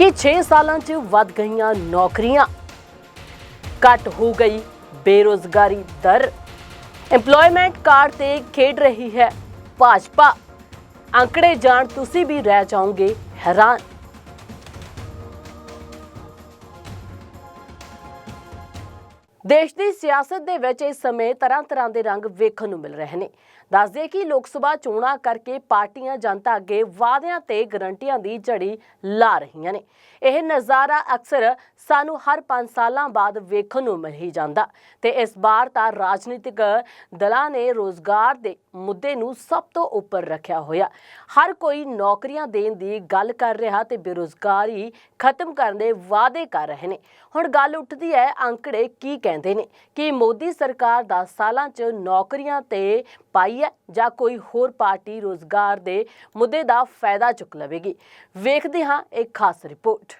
ਕਿ 6 ਸਾਲਾਂ 'ਚ ਵੱਧ ਗਈਆਂ ਨੌਕਰੀਆਂ। ਘਟ ਹੋ ਗਈ ਬੇਰੋਜ਼ਗਾਰੀ ਦਰ। EMPLOYMENT ਕਾਰਡ ਤੇ ਖੇਡ ਰਹੀ ਹੈ ਭਾਜਪਾ। ਅੰਕੜੇ ਜਾਣ ਤੁਸੀਂ ਵੀ ਰਹਿ ਜਾਓਗੇ ਹੈਰਾਨ। ਦੇਸ਼ ਦੀ ਸਿਆਸਤ ਦੇ ਵਿੱਚ ਇਸ ਸਮੇਂ ਤਰ੍ਹਾਂ ਤਰ੍ਹਾਂ ਦੇ ਰੰਗ ਵੇਖਣ ਨੂੰ ਮਿਲ ਰਹੇ ਨੇ। ਦੱਸਦੇ ਕਿ ਲੋਕ ਸਭਾ ਚੋਣਾਂ ਕਰਕੇ ਪਾਰਟੀਆਂ ਜਨਤਾ ਅੱਗੇ ਵਾਅਦਿਆਂ ਤੇ ਗਰੰਟੀਆਂ ਦੀ ਝੜੀ ਲਾ ਰਹੀਆਂ ਨੇ। ਇਹ ਨਜ਼ਾਰਾ ਅਕਸਰ ਸਾਨੂੰ ਹਰ 5 ਸਾਲਾਂ ਬਾਅਦ ਵੇਖਣ ਨੂੰ ਮਿਲ ਹੀ ਜਾਂਦਾ ਤੇ ਇਸ ਵਾਰ ਤਾਂ ਰਾਜਨੀਤਿਕ ਦਲਾਂ ਨੇ ਰੋਜ਼ਗਾਰ ਦੇ ਮੁੱਦੇ ਨੂੰ ਸਭ ਤੋਂ ਉੱਪਰ ਰੱਖਿਆ ਹੋਇਆ। ਹਰ ਕੋਈ ਨੌਕਰੀਆਂ ਦੇਣ ਦੀ ਗੱਲ ਕਰ ਰਿਹਾ ਤੇ ਬੇਰੋਜ਼ਗਾਰੀ ਖਤਮ ਕਰਨ ਦੇ ਵਾਅਦੇ ਕਰ ਰਹੇ ਨੇ। ਹੁਣ ਗੱਲ ਉੱਠਦੀ ਹੈ ਅੰਕੜੇ ਕੀ ਕਹਿੰਦੇ ਨੇ? ਕਿ ਮੋਦੀ ਸਰਕਾਰ 10 ਸਾਲਾਂ 'ਚ ਨੌਕਰੀਆਂ ਤੇ ਪਾਈ ਹੈ ਜਾਂ ਕੋਈ ਹੋਰ ਪਾਰਟੀ ਰੋਜ਼ਗਾਰ ਦੇ ਮੁੱਦੇ ਦਾ ਫਾਇਦਾ ਚੁੱਕ ਲਵੇਗੀ? ਵੇਖਦੇ ਹਾਂ ਇੱਕ ਖਾਸ ਰਿਪੋਰਟ।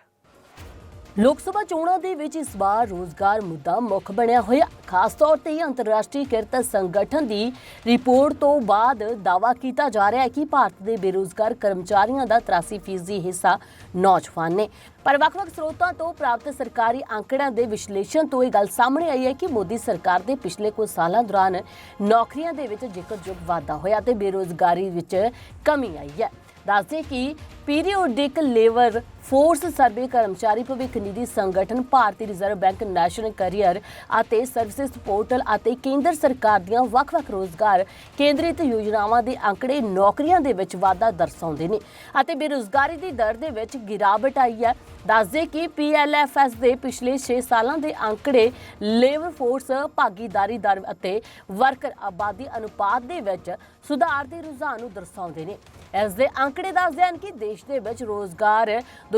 ਲੋਕ ਸਭਾ ਚੋਣਾਂ ਦੇ ਵਿੱਚ ਇਸ ਵਾਰ ਰੋਜ਼ਗਾਰ ਮੁੱਦਾ ਮੁੱਖ ਬਣਿਆ ਹੋਇਆ। ਖਾਸ ਤੌਰ ਤੇ ਅੰਤਰਰਾਸ਼ਟਰੀ ਕਿਰਤ ਸੰਗਠਨ ਦੀ ਰਿਪੋਰਟ ਤੋਂ ਬਾਅਦ ਦਾਵਾ ਕੀਤਾ ਜਾ ਰਿਹਾ ਹੈ ਕਿ ਭਾਰਤ ਦੇ ਬੇਰੋਜ਼ਗਾਰ ਕਰਮਚਾਰੀਆਂ ਦਾ 83% ਹਿੱਸਾ ਨੌਜਵਾਨ ਨੇ। ਪਰ ਵੱਖ-ਵੱਖ ਸਰੋਤਾਂ ਤੋਂ ਪ੍ਰਾਪਤ ਸਰਕਾਰੀ ਅੰਕੜਿਆਂ ਦੇ ਵਿਸ਼ਲੇਸ਼ਣ ਤੋਂ ਇਹ ਗੱਲ ਸਾਹਮਣੇ ਆਈ ਹੈ ਕਿ ਮੋਦੀ ਸਰਕਾਰ ਦੇ ਪਿਛਲੇ ਕੁਝ ਸਾਲਾਂ ਦੌਰਾਨ ਨੌਕਰੀਆਂ ਦੇ ਵਿੱਚ ਜ਼ਿਕਰਯੋਗ ਵਾਧਾ ਹੋਇਆ ਤੇ ਬੇਰੋਜ਼ਗਾਰੀ ਵਿੱਚ ਕਮੀ ਆਈ ਹੈ। ਦੱਸਦੇ ਕਿ ਪੀਰੀਓਡਿਕ ਲੇਬਰ ਫੋਰਸ ਸਰਵੇ ਕਰਮਚਾਰੀ ਭਵਿੱਖ ਨਿਧੀ ਸੰਗਠਨ ਭਾਰਤੀ ਰਿਜ਼ਰਵ ਬੈਂਕ ਨੈਸ਼ਨਲ ਕੈਰੀਅਰ ਅਤੇ ਸਰਵਿਸਿਜ਼ ਪੋਰਟਲ ਅਤੇ ਕੇਂਦਰ ਸਰਕਾਰ ਦੀਆਂ ਵੱਖ-ਵੱਖ ਰੋਜ਼ਗਾਰ ਕੇਂਦਰਿਤ ਯੋਜਨਾਵਾਂ ਦੇ ਅੰਕੜੇ ਨੌਕਰੀਆਂ ਦੇ ਵਿੱਚ ਵਾਧਾ ਦਰਸਾਉਂਦੇ ਨੇ ਅਤੇ ਬੇਰੁਜ਼ਗਾਰੀ ਦੀ ਦਰ ਦੇ ਵਿੱਚ ਗਿਰਾਵਟ ਆਈ ਹੈ। ਦੱਸਦੇ ਕਿ PLFS ਦੇ ਪਿਛਲੇ 6 ਸਾਲਾਂ ਦੇ ਅੰਕੜੇ ਲੇਬਰ ਫੋਰਸ, ਭਾਗੀਦਾਰੀ ਦਰ ਅਤੇ ਵਰਕਰ ਆਬਾਦੀ ਅਨੁਪਾਤ ਦੇ ਵਿੱਚ ਸੁਧਾਰ ਦੇ ਰੁਝਾਨ ਨੂੰ ਦਰਸਾਉਂਦੇ ਨੇ। ਇਸ ਦੇ ਅੰਕੜੇ ਦੱਸਦੇ ਹਨ ਕਿ ਦੇਸ਼ ਦੇ ਵਿੱਚ ਰੋਜ਼ਗਾਰ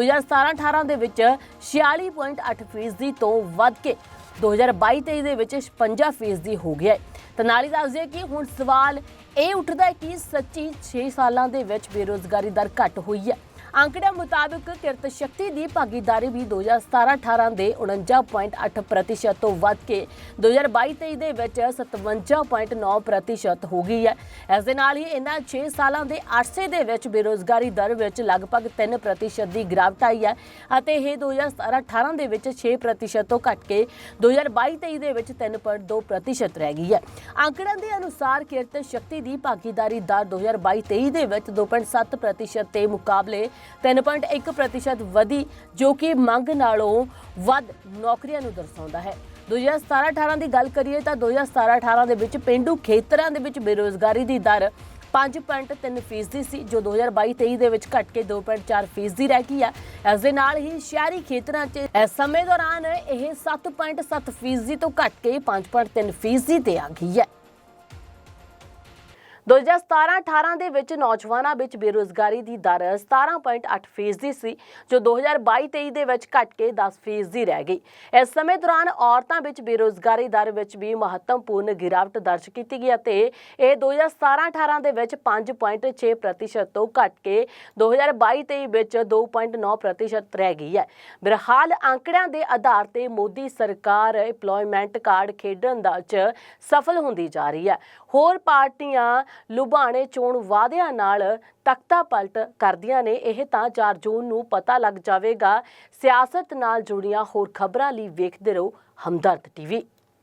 2017-18 ਦੇ ਵਿੱਚ 46.8% ਫੀਸਦੀ ਤੋਂ ਵੱਧ ਕੇ 2022-23 ਦੇ ਵਿੱਚ 56% ਫੀਸਦੀ ਹੋ ਗਿਆ ਹੈ। ਤਾਂ ਨਾਲ ਹੀ ਦੱਸਦੇ ਕਿ ਹੁਣ ਸਵਾਲ ਇਹ ਉੱਠਦਾ ਹੈ ਕਿ ਸੱਚੀ 6 ਸਾਲਾਂ ਦੇ ਵਿੱਚ ਬੇਰੋਜ਼ਗਾਰੀ ਦਰ ਘਟ ਹੋਈ ਹੈ। ਅੰਕੜਿਆਂ ਮੁਤਾਬਕ ਕਿਰਤ ਸ਼ਕਤੀ ਦੀ ਭਾਗੀਦਾਰੀ ਵੀ 2017-18 ਦੇ 49.8% ਤੋਂ ਵੱਧ ਕੇ 2022-23 ਦੇ ਵਿੱਚ 57.9% ਹੋ ਗਈ ਹੈ। ਇਸ ਦੇ ਨਾਲ ਹੀ ਇਹਨਾਂ 6 ਸਾਲਾਂ ਦੇ ਅਰਸੇ ਦੇ ਵਿੱਚ ਬੇਰੋਜ਼ਗਾਰੀ ਦਰ ਵਿੱਚ ਲਗਭਗ 3% ਦੀ ਗਿਰਾਵਟ ਆਈ ਹੈ ਅਤੇ ਇਹ 2017-18 ਦੇ ਵਿੱਚ 6% ਤੋਂ ਘਟ ਕੇ 2022-23 ਦੇ ਵਿੱਚ 3.2% ਰਹਿ ਗਈ ਹੈ। ਅੰਕੜਿਆਂ ਦੇ ਅਨੁਸਾਰ ਕਿਰਤ ਸ਼ਕਤੀ ਦੀ ਭਾਗੀਦਾਰੀ ਦਰ 2022-23 ਦੇ ਵਿੱਚ 2.7% ਦੇ ਮੁਕਾਬਲੇ 3.1% ਵਧੀ, ਜੋ ਕਿ ਮੰਗ ਨਾਲੋਂ ਵੱਧ ਨੌਕਰੀਆਂ ਨੂੰ ਦਰਸਾਉਂਦਾ ਹੈ। 2017-18 ਦੀ ਗੱਲ ਕਰੀਏ ਤਾਂ 2017-18 ਦੇ ਵਿੱਚ ਪਿੰਡੂ ਖੇਤਰਾਂ ਦੇ ਵਿੱਚ ਬੇਰੋਜ਼ਗਾਰੀ ਦੀ ਦਰ 5.3 ਫੀਸਦੀ ਸੀ, ਜੋ 2022-23 ਦੇ ਵਿੱਚ ਘਟ ਕੇ 2.4 ਫੀਸਦੀ ਰਹਿ ਗਈ ਹੈ ਇਸ ਦੇ ਨਾਲ ਹੀ ਸ਼ਹਿਰੀ ਖੇਤਰਾਂ 'ਚ ਇਸ ਸਮੇਂ ਦੌਰਾਨ ਇਹ 7.7 ਫੀਸਦੀ ਤੋਂ ਘਟ ਕੇ 5.3 ਫੀਸਦੀ ਤੇ ਆ ਗਈ ਹੈ। 2017-18 ਦੇ ਵਿੱਚ ਨੌਜਵਾਨਾਂ ਵਿੱਚ ਬੇਰੋਜ਼ਗਾਰੀ ਦੀ ਦਰ 17.8 ਫੀਸਦੀ ਸੀ, ਜੋ 2022-23 ਦੇ ਵਿੱਚ ਘਟ ਕੇ 10 ਫੀਸਦੀ ਰਹਿ ਗਈ। ਇਸ ਸਮੇਂ ਦੌਰਾਨ ਔਰਤਾਂ ਵਿੱਚ ਬੇਰੋਜ਼ਗਾਰੀ ਦਰ ਵਿੱਚ ਵੀ ਮਹੱਤਵਪੂਰਨ ਗਿਰਾਵਟ ਦਰਜ ਕੀਤੀ ਗਈ ਅਤੇ ਇਹ 2017-18 ਦੇ ਵਿੱਚ 5.6 ਪ੍ਰਤੀਸ਼ਤ ਤੋਂ ਘਟ ਕੇ 2022-23 ਵਿੱਚ 2.9 ਪ੍ਰਤੀਸ਼ਤ ਰਹਿ ਗਈ ਹੈ। ਬਿਰਹਾਲ ਅੰਕੜਿਆਂ ਦੇ ਆਧਾਰ ਤੇ ਮੋਦੀ ਸਰਕਾਰ EMPLOYMENT ਕਾਰਡ ਖੇਡਣ ਦਾ ਚ ਸਫਲ ਹੁੰਦੀ ਜਾ ਰਹੀ ਹੈ। ਹੋਰ ਪਾਰਟੀਆਂ ਲੁਬਾਣੇ ਚੋਣ ਵਾਅਦਿਆਂ ਨਾਲ ਤਖਤਾ ਪਲਟ ਕਰਦੀਆਂ ਨੇ। ਇਹ ਤਾਂ 4 ਜੂਨ ਨੂੰ ਪਤਾ ਲੱਗ ਜਾਵੇਗਾ। ਸਿਆਸਤ ਨਾਲ ਜੁੜੀਆਂ ਹੋਰ ਖਬਰਾਂ ਲਈ ਵੇਖਦੇ ਰਹੋ ਹਮਦਰਦ ਟੀਵੀ।